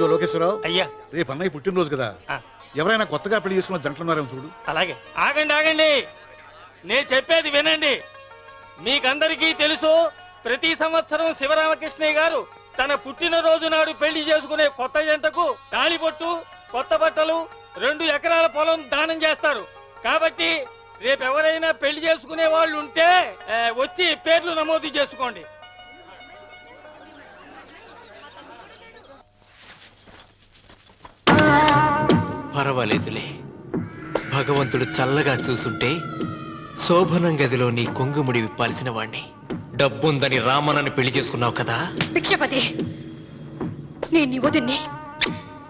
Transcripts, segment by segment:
ఇదిగో లోకేశ్వరరావు. అయ్యా. రేపు అన్నయ్య పుట్టినరోజు కదా. ఎవరైనా కొత్తగా పెళ్ళి చేసుకున్న జంటలున్నారేమో చూడు. అలాగే. ఆగండి ఆగండి. నేను చెప్పేది వినండి. మీకందరికీ తెలుసు ప్రతి సంవత్సరం శివరామకృష్ణయ్య గారు తన పుట్టినరోజు నాడు పెళ్ళి చేసుకునే కొత్త జంటకు తాళిబొట్టు కొత్త బట్టలు రెండు ఎకరాల పొలం దానం చేస్తారు. కాబట్టి రేపు ఎవరైనా పెళ్ళి చేసుకునే వాళ్ళు ఉంటే వచ్చి పేర్లు నమోదు చేసుకోండి. పర్వాలేదులే. భగవంతుడు చల్లగా చూసుంటే శోభనం గదిలో నీ కొంగుముడి విప్పాల్సిన వాణ్ణి. డబ్బుందని రామనని పెళ్ళి చేసుకున్నావు కదా? భిక్షపతి నేను వదిన్ని.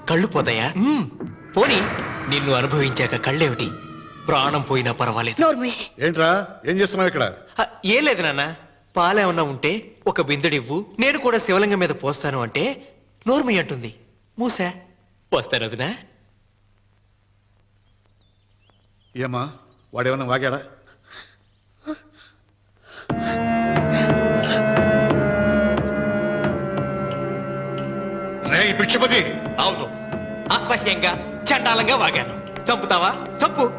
కళ్ళు పోతాయా. పోనీ నిన్ను అనుభవించాక కళ్ళేమిటి? ప్రాణం పోయినా పర్వాలేదు. నోర్మి. ఏంట్రా? ఏం చేస్తున్నావు ఇక్కడ? హ, ఏం లేదు నాన్న. పాలేమన్నా ఉంటే ఒక బిందెడివ్వు నేను కూడా శివలింగం మీద పోస్తాను అంటే నోర్మి అంటుంది. మూసా? పోస్తాను వదినా ఏమా వాడేమన్నా వాగాడా? రే భిక్షపతి! అవును. అసహ్యంగా చండాలంగా వాగాను. చంపుతావా? చంపు.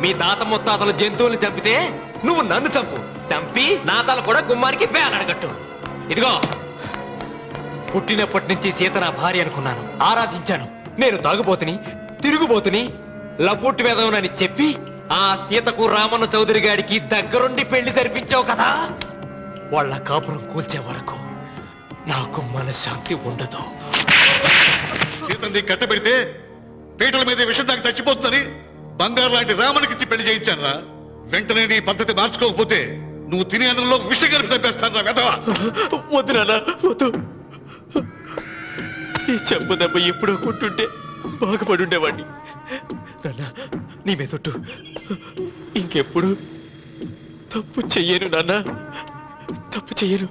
మీ తాత ముత్తాతలు జంతువులు చంపితే నువ్వు నన్ను చంపు. చంపి నా తల కూడా గుమ్మానికి వేలాడగట్టు. ఇదిగో. పుట్టినప్పటి నుంచి సీత నా భార్య అనుకున్నాను. ఆరాధించాను. నేను తాగుబోతుని తిరుగుబోతుని లపుట్టు వేదవునని చెప్పి ఆ సీతకు రామన్న చౌదరి గారికి దగ్గరుండి పెళ్ళి జరిపించావు కదా? వాళ్ళ కాపురం కూల్చే వరకు నాకు మనశ్శాంతి ఉండదు. సీతని కట్టబెడితే పీటల మీద విషం దాకా చచ్చిపోతుందని బంగారు లాంటి రామునికిచ్చి పెళ్ళి చేయించానురా. వెంటనే నీ పద్ధతి మార్చుకోకపోతే నువ్వు తినే అన్నంలో విషం కలిపి చంపేస్తాను వెధవా. వద్దు నాన్న వద్దు. ఈ చెప్పు దెబ్బ ఎప్పుడో కొట్టుంటే బాగుపడి ఉండేవాడిని. నాన్న నీ మీదొట్టు ఇంకెప్పుడు? తప్పు చెయ్యను నాన్న. తప్పు చెయ్యను.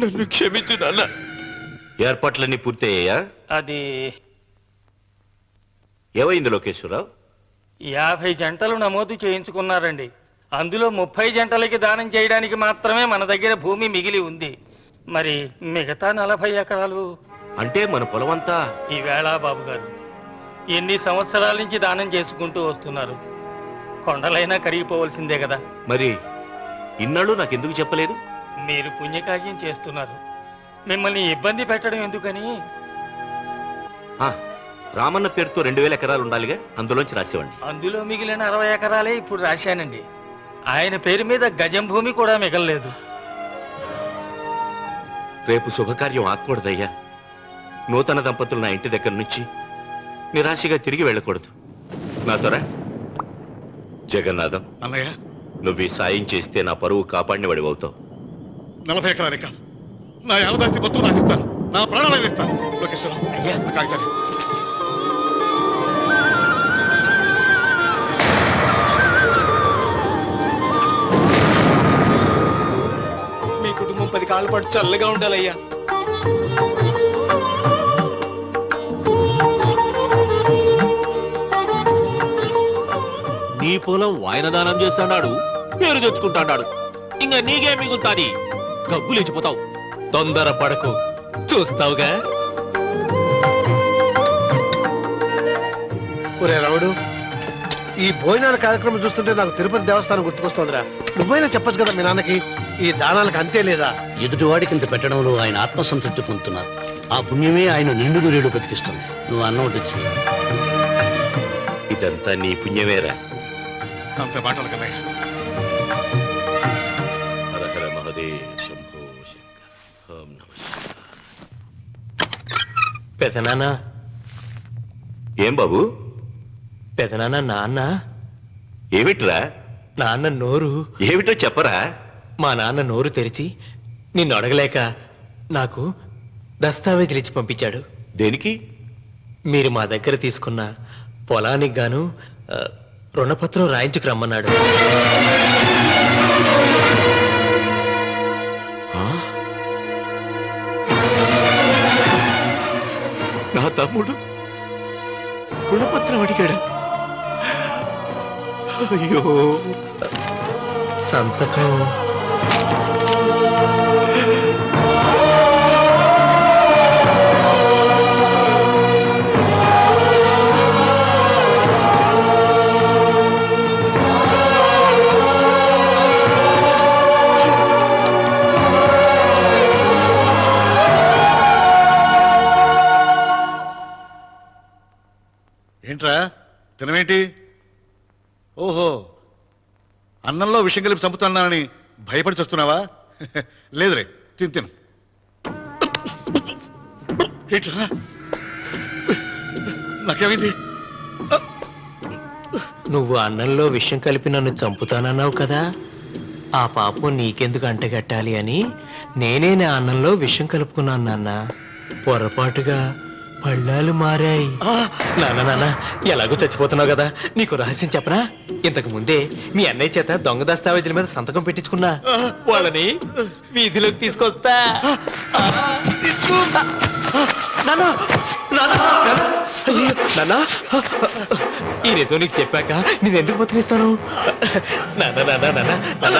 నన్ను క్షమించు నాన్న. ఏర్పాట్లన్నీ పూర్తయ్యాయా? అది ఏమైంది లోకేశ్వరరావు? యాభై జంటలు నమోదు చేయించుకున్నారండి. అందులో ముప్పై జంటలకి దానం చేయడానికి మాత్రమే మన దగ్గర భూమి మిగిలి ఉంది. మరి మిగతా నలభై ఎకరాలు? అంటే మన పొలమంతా? ఈవేళ బాబు గారు ఎన్ని సంవత్సరాల నుంచి దానం చేసుకుంటూ వస్తున్నారు? కొండలైనా కరిగిపోవలసిందే కదా. మరి ఇన్నాళ్ళు నాకెందుకు చెప్పలేదు? మీరు పుణ్యకార్యం చేస్తున్నారు. మిమ్మల్ని ఇబ్బంది పెట్టడం ఎందుకని? ఆ, రామన్న పేరుతో రెండు వేల ఎకరాలు ఉండాలిగా అందులోంచి రాసేవాడిని. అందులో మిగిలిన అరవై ఎకరాలే ఇప్పుడు రాశానండి. ఆయన పేరు మీద గజం భూమి కూడా మిగలలేదు. రేపు శుభకార్యం ఆకూడదయ్యా నూతన దంపతులు నా ఇంటి దగ్గర నుంచి నిరాశగా తిరిగి వెళ్ళకూడదు. నా త్వర జగన్నాథం అన్నయ్య. నువ్వు ఈ సాయం చేస్తే నా పరువు కాపాడిన వాడివవుతావు నలభై ఎకరాలే కాదు. నా యావదాస్తి మొత్తం నాకు ఇస్తాను నా ప్రాణాలను ఇస్తాను కాగితాలు. మీ కుటుంబం పది కాళ్ళ పాటు చల్లగా ఉండాలయ్యా. నీ పొలం వాయన దానం చేస్తాడు పేరు తెచ్చుకుంటాడు ఇంకా నీకే మిగులుతాది. గబ్బు లేచిపోతావు. తొందర పడకు. చూస్తావుగా? ఒరే రావుడు ఈ భోజనాల కార్యక్రమం చూస్తుంటే నాకు తిరుపతి దేవస్థానం గుర్తుకొస్తోందిరా. నువ్వైనా చెప్పొచ్చు కదా మీ నాన్నకి ఈ దానాలకు అంతే లేదా? ఎదుటివాడికి ఇంత పెట్టడంలో ఆయన ఆత్మసంతృప్తి పొందుతున్నారు. ఆ పుణ్యమే ఆయన నిండు నూరేడు బతికిస్తుంది నువ్వు అన్నం ఇదంతా నీ పుణ్యమేరా. అంత మాటలు కన్నయ్య. హర హర మహదేవ్ శంభో శంకర. ఓం నమః పెదనాన్న. ఏం బాబు? పెదనాన్న నాన్న. ఏమిట్రా? నాన్న నోరు. ఏమిటో చెప్పరా? మా నాన్న నోరు తెరిచి నిన్ను అడగలేక నాకు దస్తావేజీలు ఇచ్చి పంపించాడు. దేనికి? మీరు మా దగ్గర తీసుకున్న పొలానికి గాను రుణపత్రం రాయించుకు రమ్మన్నాడు? నా తమ్ముడు రుణపత్రం అడిగాడు. అయ్యో. సంతకం. తినమేంటి ఓహో అన్నంలో విషయం కలిపి చంపుతున్నానని భయపడి చస్తున్నావా? లేదురే తిను తిను. నాకేమైంది? నువ్వు అన్నంలో విషం కలిపి నన్ను చంపుతానన్నావు కదా? ఆ పాపం నీకెందుకు అంటగట్టాలి అని నేనే నా అన్నంలో విషం కలుపుకున్నాను నాన్న. పొరపాటుగా పళ్ళాలు మారాయి. నాన్న నాన్న ఎలాగో చచ్చిపోతున్నావు కదా. నీకు రహస్యం చెప్పనా? ఇంతకు ముందే మీ అన్నయ్య చేత దొంగ దస్తావేజీల మీద సంతకం పెట్టించుకున్నా. వాళ్ళని వీధిలోకి తీసుకొస్తా. నాన్న ఈయనతో నీకు చెప్పాక నేను ఎందుకు బతికిస్తాను? నాన్న నాన్న నాన్న నాన్న.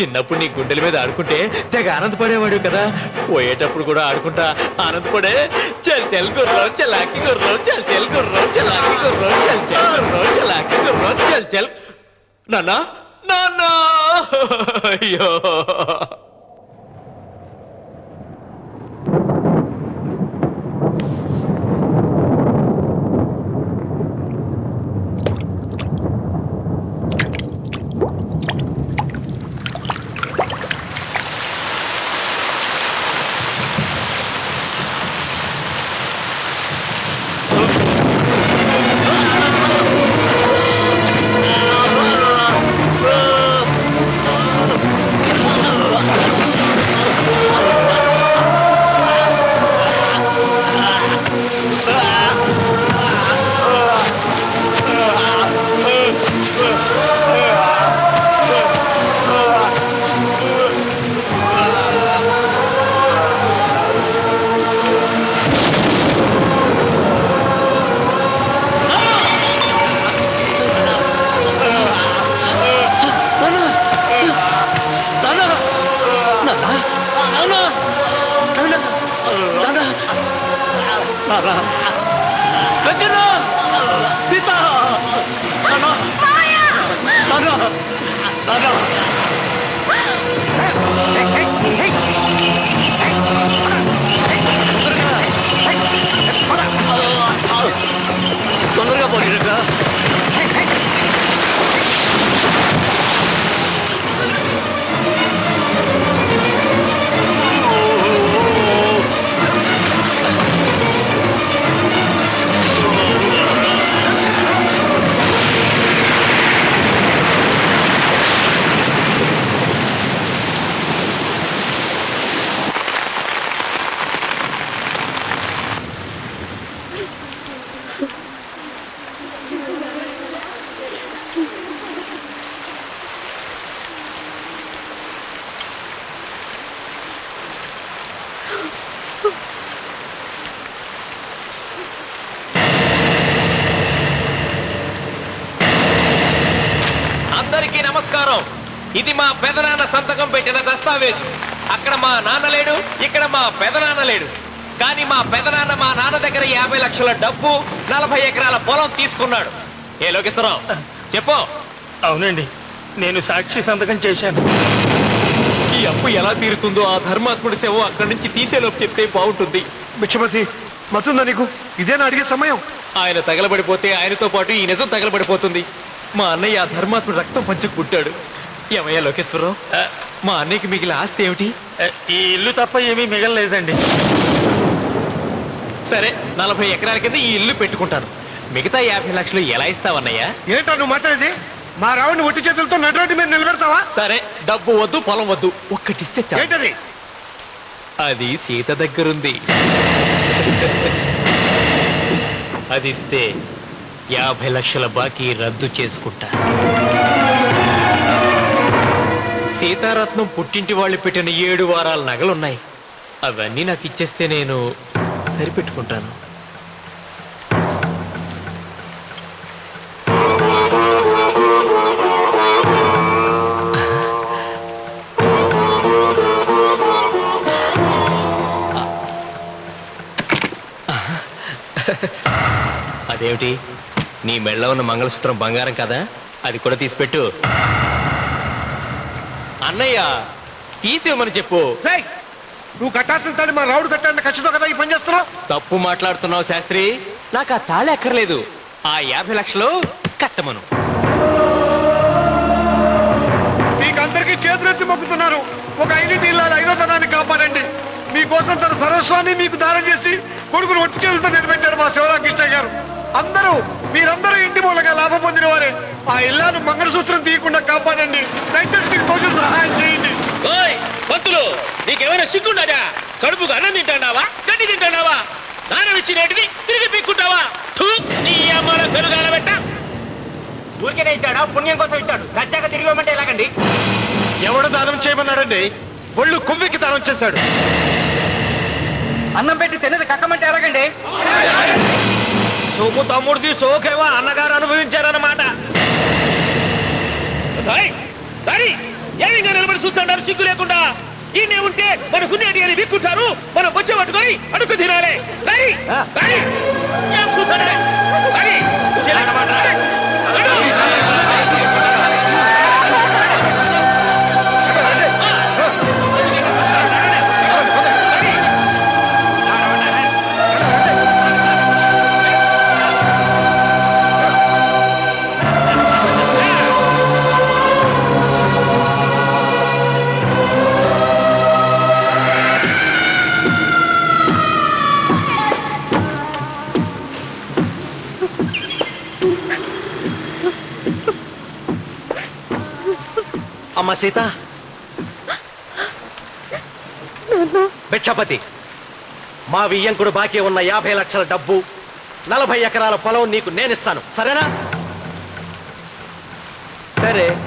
చిన్నప్పుడు నీ గుండెల మీద ఆడుకుంటే తెగ ఆనందపడేవాడు కదా. పోయేటప్పుడు కూడా ఆడుకుంటా ఆనందపడే. చల్ చల్ గుర్రం చలాకి గుర్రం చల్ చల్ గుర్రం చలాకి గుర్రం చల్ చల్ గుర్రం చలాకి గుర్రం చల్ చల్. నాన్న నాన్న. అయ్యో. తొందరగా పోనీరా పెట్టిన దస్తావేజు. అక్కడ మా నాన్న లేడు ఇక్కడ మా పెదనాన్న లేడు. కానీ మా పెదనాన్న మా నాన్న దగ్గర యాభై లక్షల డబ్బు నలభై ఎకరాల పొలం తీసుకున్నాడు. ఏ లోకేశ్వరరావు చెప్పు. అవునండి నేను సాక్షి సంతకం చేశాను. ఈ అప్పు ఎలా తీరుతుందో ఆ ధర్మాత్ముడి సేవ అక్కడి నుంచి తీసేలోపు చెప్తే బాగుంటుంది. బిచ్చపతి మతుందా నీకు? ఇదేనా అడిగే సమయం? ఆయన తగలబడిపోతే ఆయనతో పాటు ఈ నిజం తగలబడిపోతుంది. మా అన్నయ్య ఆ ధర్మాత్ముడు రక్తం పంచి పుట్టాడు ఏమయ్యా లోకేశ్వరరావు? మా అన్నయ్యకి మిగిలిన ఆస్తి ఏమిటి? ఈ ఇల్లు తప్ప ఏమీ మిగలలేదండి. సరే నలభై ఎకరాల కింద ఈ ఇల్లు పెట్టుకుంటాను. మిగతా యాభై లక్షలు ఎలా ఇస్తావన్నయ్యా? ఏంటో నువ్వు మాట్లాడేది? మా రావుని ఒట్టి చేతులతో నటువంటి మీద నిలబెడతావా? సరే డబ్బు వద్దు పొలం వద్దు. ఒక్కటిస్తే చాలు. ఏంటది? అది సీత దగ్గరుంది. అది ఇస్తే యాభై లక్షల బాకీ రద్దు చేసుకుంటా. సీతారత్నం పుట్టింటి వాళ్ళు పెట్టిన ఏడు వారాల నగలున్నాయి. అవన్నీ నాకు ఇచ్చేస్తే నేను సరిపెట్టుకుంటాను. అదేమిటి? నీ మెళ్ళ ఉన్న మంగళసూత్రం బంగారం కదా? అది కూడా తీసిపెట్టు. అన్నయ్య తీసేయమని చెప్పు. నువ్వు కట్టాల్సిన మా రావుడు కట్టాలని ఖచ్చితంగా కదా ఈ పని చేస్తున్నావు? తప్పు మాట్లాడుతున్నావు శాస్త్రి. నాకు ఆ తాళి అక్కర్లేదు. ఆ యాభై లక్షలు కట్టమను. మీకందరికీ చేతులెత్తి మొక్కుతున్నారు. ఒక ఐదింటి ఇల్లాల ఐదోతనాన్ని కాపాడండి. మీకోసం తన సర్వస్వాన్ని మీకు దానం చేసి కొడుకును ఒట్టి చేతులతో నిలబెట్టారు మా శివరాకృష్ణ గారు. అందరూ మీరందరూ ఇంటి మూలంగా లాభం పొందిన వారే ఆ ఇల్లాను మంగళసూత్రం తీయకుండా కాపాడండి. దయచేసి కొంచెం సహాయం చేయండి. ఓయ్ పంతులు నీకేమైనా సిగ్గుండదా? కడుపుకు అన్నం తింటాడావా? గడ్డి తింటాడావా? దానం ఇచ్చినటిది తిరిగి పీక్కుంటావా? థూ, నీ అమ్మాల పెరుగాల పెట్ట ఊరికేనే ఇచ్చాడా? పుణ్యం కోసం ఇచ్చాడు. సత్యాక తిరిగి ఇవ్వమంటే ఎలాగండి? ఎవడు దానం చేయమన్నాడండి? ఒళ్ళు కొవ్వెక్కి దానం చేశాడు. అన్నం పెట్టి తిన్నది కక్కమంటే ఎలాగండి? సోము తమ్ముడిది సోకేవా? అన్నగారు అనుభవించారన్నమాట. నిలబడి చూస్తాడారు? సిగ్గు లేకుండా. ఈయనే ఉంటే మన పుణ్యాటి అని విక్కుంటారు. మనం వచ్చే పట్టుకొని అడుగు తినాలి. అమ్మ సీత. భిక్షపతి. మా వియ్యంకుడు బాకీ ఉన్న యాభై లక్షల డబ్బు నలభై ఎకరాల పొలం నీకు నేనిస్తాను. సరేనా? సరే.